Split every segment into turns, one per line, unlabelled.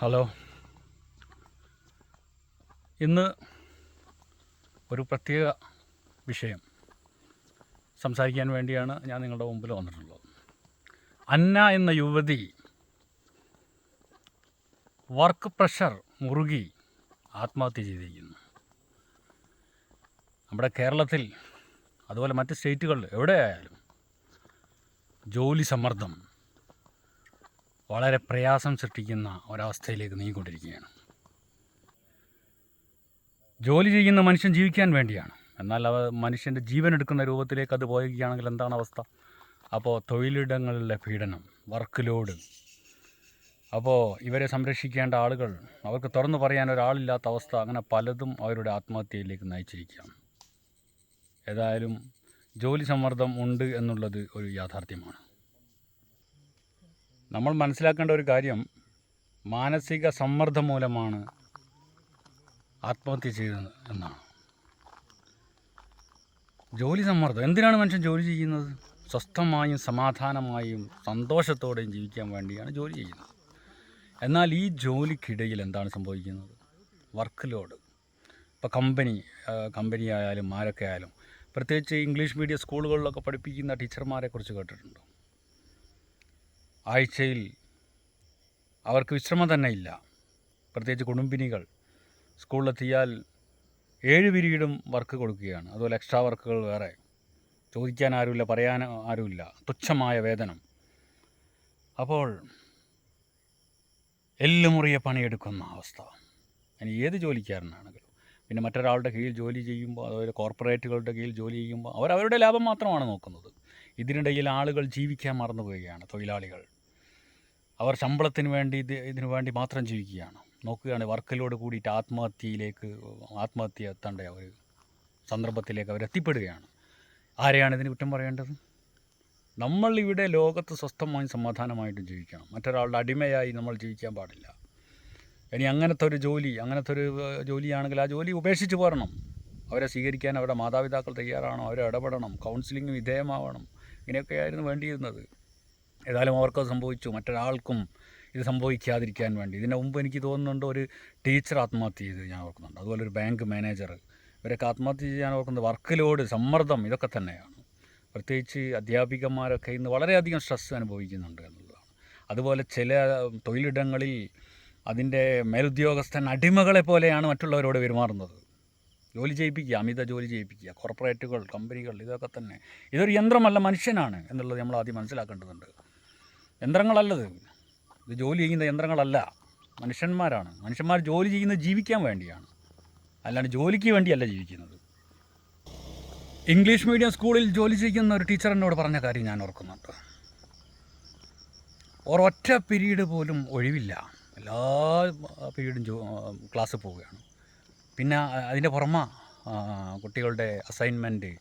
Hello. ഇന്ന് ഒരു പ്രത്യേക വിഷയം സംസാരിക്കാൻ വേണ്ടിയാണ് ഞാൻ നിങ്ങളുടെ മുമ്പിൽ വന്നിട്ടുള്ളത്. അന്ന എന്ന യുവതി വർക്ക് പ്രഷർ മുറുകി ആത്മഹത്യ ചെയ്തിരിക്കുന്നു. നമ്മുടെ കേരളത്തിൽ അതുപോലെ മറ്റ് സ്റ്റേറ്റുകളിൽ എവിടെയായാലും ജോലി സമ്മർദ്ദം വളരെ പ്രയാസം സൃഷ്ടിക്കുന്ന ഒരവസ്ഥയിലേക്ക് നീങ്ങിക്കൊണ്ടിരിക്കുകയാണ്. ജോലി ചെയ്യുന്ന മനുഷ്യൻ ജീവിക്കാൻ വേണ്ടിയാണ്. എന്നാൽ അവ മനുഷ്യന്റെ ജീവൻ എടുക്കുന്ന രൂപത്തിലേക്ക് അത് പോവുകയാണെങ്കിൽ എന്താണ് അവസ്ഥ? അപ്പോൾ തൊഴിലിടങ്ങളിലെ പീഡനം വർക്ക് ലോഡ്. അപ്പോൾ ഇവരെ സംരക്ഷിക്കേണ്ട ആളുകൾ അവർക്ക് തുറന്നു പറയാൻ ഒരാളില്ലാത്ത അവസ്ഥ അങ്ങനെ പലതും അവരുടെ ആത്മഹത്യയിലേക്ക് നയിച്ചിരിക്കുകയാണ്. ഏതായാലും ജോലി സമ്മർദ്ദം ഉണ്ട് എന്നുള്ളത് ഒരു യാഥാർത്ഥ്യമാണ്. നമ്മൾ മനസ്സിലാക്കേണ്ട ഒരു കാര്യം മാനസിക സമ്മർദ്ദം മൂലമാണ് ആത്മഹത്യ ചെയ്തത് എന്നാണ്. ജോലി സമ്മർദ്ദം. എന്തിനാണ് മനുഷ്യൻ ജോലി ചെയ്യുന്നത്? സ്വസ്ഥമായും സമാധാനമായും സന്തോഷത്തോടെയും ജീവിക്കാൻ വേണ്ടിയാണ് ജോലി ചെയ്യുന്നത്. എന്നാൽ ഈ ജോലിക്കിടയിൽ എന്താണ് സംഭവിക്കുന്നത്? Work load. ഇപ്പോൾ കമ്പനി കമ്പനി ആയാലും ആരൊക്കെ ആയാലും പ്രത്യേകിച്ച് ഇംഗ്ലീഷ് മീഡിയം സ്കൂളുകളിലൊക്കെ പഠിപ്പിക്കുന്ന ടീച്ചർമാരെ കുറിച്ച് കേട്ടിട്ടുണ്ടോ? ആഴ്ചയിൽ അവർക്ക് വിശ്രമം തന്നെ ഇല്ല. പ്രത്യേകിച്ച് കുടുംബിനികൾ സ്കൂളിലെത്തിയാൽ ഏഴ് പിരീഡും വർക്ക് കൊടുക്കുകയാണ്. അതുപോലെ എക്സ്ട്രാ വർക്കുകൾ വേറെ. ചോദിക്കാൻ ആരുമില്ല പറയാൻ ആരുമില്ല. തുച്ഛമായ വേതനം. അപ്പോൾ എല്ലുമുറിയ പണിയെടുക്കുന്ന അവസ്ഥ. ഇനി ഏത് ജോലിക്കാരനാണെങ്കിലും. പിന്നെ മറ്റൊരാളുടെ കീഴിൽ ജോലി ചെയ്യുമ്പോൾ അതുപോലെ കോർപ്പറേറ്റുകളുടെ കീഴിൽ ജോലി ചെയ്യുമ്പോൾ അവർ അവരുടെ ലാഭം മാത്രമാണ് നോക്കുന്നത്. ഇതിനിടയിൽ ആളുകൾ ജീവിക്കാൻ മറന്നു പോവുകയാണ് തൊഴിലാളികൾ. അവർ ശമ്പളത്തിന് വേണ്ടി ഇത് ഇതിനു വേണ്ടി മാത്രം ജീവിക്കുകയാണ്. നോക്കുകയാണ് വർക്കിലോട് കൂടിയിട്ട് ആത്മഹത്യയിലേക്ക് ആത്മഹത്യ എത്തേണ്ട ഒരു സന്ദർഭത്തിലേക്ക് അവരെത്തിപ്പെടുകയാണ് ആരെയാണ് ഇതിന് കുറ്റം പറയേണ്ടത്? നമ്മൾ ഇവിടെ ലോകത്ത് സ്വസ്ഥമായും സമാധാനമായിട്ടും ജീവിക്കണം. മറ്റൊരാളുടെ അടിമയായി നമ്മൾ ജീവിക്കാൻ പാടില്ല. ഇനി അങ്ങനത്തെ ഒരു ജോലി അങ്ങനത്തെ ഒരു ജോലിയാണെങ്കിൽ ആ ജോലി ഉപേക്ഷിച്ച് പോരണം. അവരെ സ്വീകരിക്കാൻ അവരുടെ മാതാപിതാക്കൾ തയ്യാറാണോ അവരെ ഇടപെടണം കൗൺസിലിംഗ് വിധേയമാവണം. ഇങ്ങനെയൊക്കെയായിരുന്നു വേണ്ടിയിരുന്നത്. ഏതായാലും അവർക്ക് സംഭവിച്ചു. മറ്റൊരാൾക്കും ഇത് സംഭവിക്കാതിരിക്കാൻ വേണ്ടി. ഇതിന് മുമ്പ് എനിക്ക് തോന്നുന്നുണ്ട് ഒരു ടീച്ചർ ആത്മഹത്യ ചെയ്ത് ഞാൻ ഓർക്കുന്നുണ്ട്. അതുപോലെ ഒരു ബാങ്ക് മാനേജർ. ഇവരൊക്കെ ആത്മഹത്യ ചെയ്യാൻ ഓർക്കുന്നത് വർക്ക് ലോഡ് സമ്മർദ്ദം ഇതൊക്കെ തന്നെയാണ്. പ്രത്യേകിച്ച് അധ്യാപികമാരൊക്കെ ഇന്ന് വളരെയധികം സ്ട്രെസ് അനുഭവിക്കുന്നുണ്ട് എന്നുള്ളതാണ്. അതുപോലെ ചില തൊഴിലിടങ്ങളിൽ അതിന്റെ മേലുദ്യോഗസ്ഥൻ അടിമകളെ പോലെയാണ് മറ്റുള്ളവരോട് പെരുമാറുന്നത്. ജോലി ചെയ്യിപ്പിക്കുക അമിത ജോലി ചെയ്യിപ്പിക്കുക കോർപ്പറേറ്റുകൾ കമ്പനികൾ ഇതൊക്കെ തന്നെ. ഇതൊരു യന്ത്രമല്ല മനുഷ്യനാണ് എന്നുള്ളത് നമ്മൾ ആദ്യം മനസ്സിലാക്കേണ്ടതുണ്ട്. യന്ത്രങ്ങളല്ലത്. ഇത് ജോലി ചെയ്യുന്ന യന്ത്രങ്ങളല്ല. മനുഷ്യന്മാരാണ്. മനുഷ്യന്മാർ ജോലി ചെയ്യുന്നത് ജീവിക്കാൻ വേണ്ടിയാണ്. അല്ലാണ്ട് ജോലിക്ക് വേണ്ടിയല്ല ജീവിക്കുന്നത്. ഇംഗ്ലീഷ് മീഡിയം സ്കൂളിൽ ജോലി ചെയ്യുന്ന ഒരു ടീച്ചർ എന്നോട് പറഞ്ഞ കാര്യം ഞാൻ ഓർക്കുന്നുണ്ട്. ഒരൊറ്റ പീരീഡ് പോലും ഒഴിവില്ല. എല്ലാ പീരീഡും ജോ ക്ലാസ്സിൽ പോവുകയാണ്. പിന്നെ അതിന്റെ പുറമ കുട്ടികളുടെ അസൈൻമെന്റ്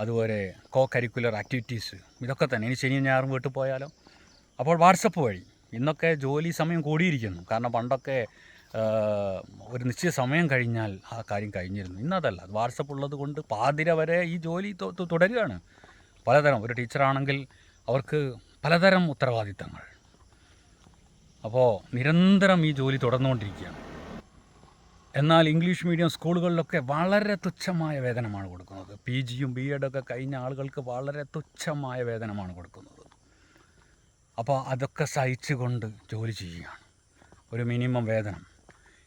അതുപോലെ കോ കരിക്കുലർ ആക്ടിവിറ്റീസ് ഇതൊക്കെ തന്നെ. ഇനി ശനിയും ഞായറും വീട്ടിൽ പോയാലോ? അപ്പോൾ വാട്സപ്പ് വഴി ഇന്നൊക്കെ ജോലി സമയം കൂടിയിരിക്കുന്നു. കാരണം പണ്ടൊക്കെ ഒരു നിശ്ചിത സമയം കഴിഞ്ഞാൽ ആ കാര്യം കഴിഞ്ഞിരുന്നു. ഇന്നതല്ല. വാട്സപ്പ് ഉള്ളത് കൊണ്ട് പാതിര വരെ ഈ ജോലി തുടരുകയാണ്. പലതരം. ഒരു ടീച്ചറാണെങ്കിൽ അവർക്ക് പലതരം ഉത്തരവാദിത്തങ്ങൾ. അപ്പോൾ നിരന്തരം ഈ ജോലി തുടർന്നുകൊണ്ടിരിക്കുകയാണ്. എന്നാൽ ഇംഗ്ലീഷ് മീഡിയം സ്കൂളുകളിലൊക്കെ വളരെ തുച്ഛമായ വേതനമാണ് കൊടുക്കുന്നത്. പി ജിയും ബി എഡൊക്കെ കഴിഞ്ഞ ആളുകൾക്ക് വളരെ തുച്ഛമായ വേതനമാണ് കൊടുക്കുന്നത്. അപ്പോൾ അതൊക്കെ സഹിച്ചുകൊണ്ട് ജോലി ചെയ്യുകയാണ്. ഒരു മിനിമം വേതനം.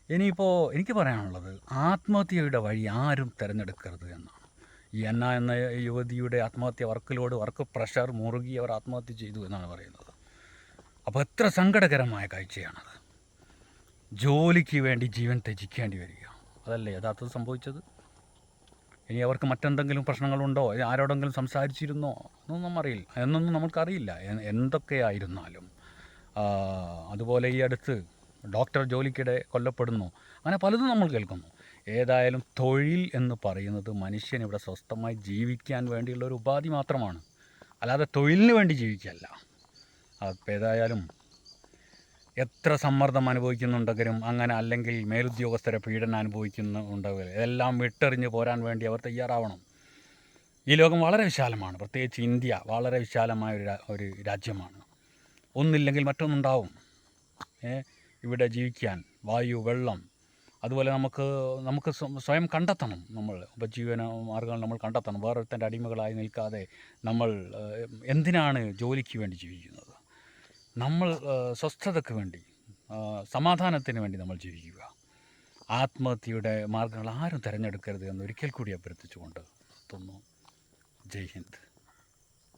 ഇനിയിപ്പോൾ എനിക്ക് പറയാനുള്ളത് ആത്മഹത്യയുടെ വഴി ആരും തിരഞ്ഞെടുക്കരുത് എന്നാണ്. ഈ എന്ന എന്ന യുവതിയുടെ ആത്മഹത്യ വർക്കിലോട് വർക്ക് പ്രഷർ മുറുകി അവർ ആത്മഹത്യ ചെയ്തു എന്നാണ് പറയുന്നത്. അപ്പോൾ എത്ര സങ്കടകരമായ കാഴ്ചയാണത്. ജോലിക്ക് വേണ്ടി ജീവൻ ത്യജിക്കേണ്ടി വരിക. അതല്ലേ യഥാർത്ഥത്തിൽ സംഭവിച്ചത്? ഇനി അവർക്ക് മറ്റെന്തെങ്കിലും പ്രശ്നങ്ങളുണ്ടോ? ആരോടെങ്കിലും സംസാരിച്ചിരുന്നോ? എന്നൊന്നും അറിയില്ല. എന്നൊന്നും നമുക്കറിയില്ല എന്തൊക്കെയായിരുന്നാലും. അതുപോലെ ഈ അടുത്ത് ഡോക്ടർ ജോലിക്കിടെ കൊല്ലപ്പെടുന്നു. അങ്ങനെ പലതും നമ്മൾ കേൾക്കുന്നു. ഏതായാലും തൊഴിൽ എന്ന് പറയുന്നത് മനുഷ്യൻ ഇവിടെ സ്വസ്ഥമായി ജീവിക്കാൻ വേണ്ടിയുള്ള ഒരു ഉപാധി മാത്രമാണ്. അല്ലാതെ തൊഴിലിന് വേണ്ടി ജീവിക്കല്ല അപ്പോൾ ഏതായാലും എത്ര സമ്മർദ്ദം അനുഭവിക്കുന്നുണ്ടെങ്കിലും അങ്ങനെ അല്ലെങ്കിൽ മേലുദ്യോഗസ്ഥരെ പീഡനം അനുഭവിക്കുന്നുണ്ടെങ്കിൽ ഇതെല്ലാം വിട്ടെറിഞ്ഞ് പോരാൻ വേണ്ടി അവർ തയ്യാറാവണം. ഈ ലോകം വളരെ വിശാലമാണ്. പ്രത്യേകിച്ച് ഇന്ത്യ വളരെ വിശാലമായ ഒരു ഒരു രാജ്യമാണ്. ഒന്നില്ലെങ്കിൽ മറ്റൊന്നുണ്ടാവും. ഇവിടെ ജീവിക്കാൻ വായു വെള്ളം അതുപോലെ നമുക്ക് നമുക്ക് സ്വയം കണ്ടെത്തണം നമ്മൾ. ഉപജീവന മാർഗങ്ങൾ നമ്മൾ കണ്ടെത്തണം. വേറൊരുത്തന്റെ അടിമകളായി നിൽക്കാതെ നമ്മൾ എന്തിനാണ് ജോലിക്ക് വേണ്ടി ജീവിക്കുന്നത്? നമ്മൾ സ്വസ്ഥതയ്ക്ക് വേണ്ടി സമാധാനത്തിന് വേണ്ടി നമ്മൾ ജീവിക്കുക. ആത്മഹത്യയുടെ മാർഗങ്ങൾ ആരും തിരഞ്ഞെടുക്കരുത് എന്ന് ഒരിക്കൽ കൂടി അഭ്യർത്ഥിച്ചുകൊണ്ട് തോന്നുന്നു. ജയ് ഹിന്ദ്.